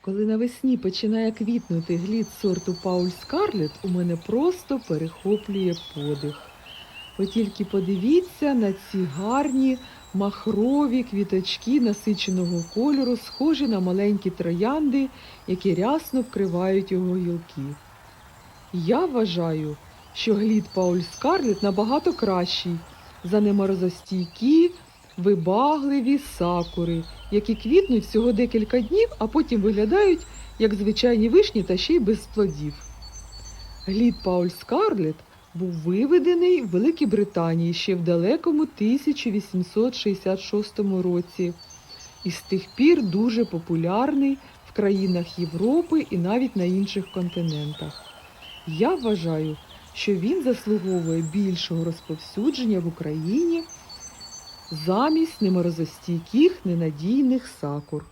Коли навесні починає квітнути глід сорту Пауль Скарлет, у мене просто перехоплює подих. Ви тільки подивіться на ці гарні махрові квіточки насиченого кольору, схожі на маленькі троянди, які рясно вкривають його гілки. Я вважаю, що глід Пауль Скарлет набагато кращий за неморозостійкі, вибагливі сакури, які квітнуть всього декілька днів, а потім виглядають як звичайні вишні та ще й без плодів. Глід Пауль Скарлет був виведений в Великій Британії ще в далекому 1866 році і з тих пір дуже популярний в країнах Європи і навіть на інших континентах. Я вважаю, що він заслуговує більшого розповсюдження в Україні замість неморозостійких ненадійних сакур.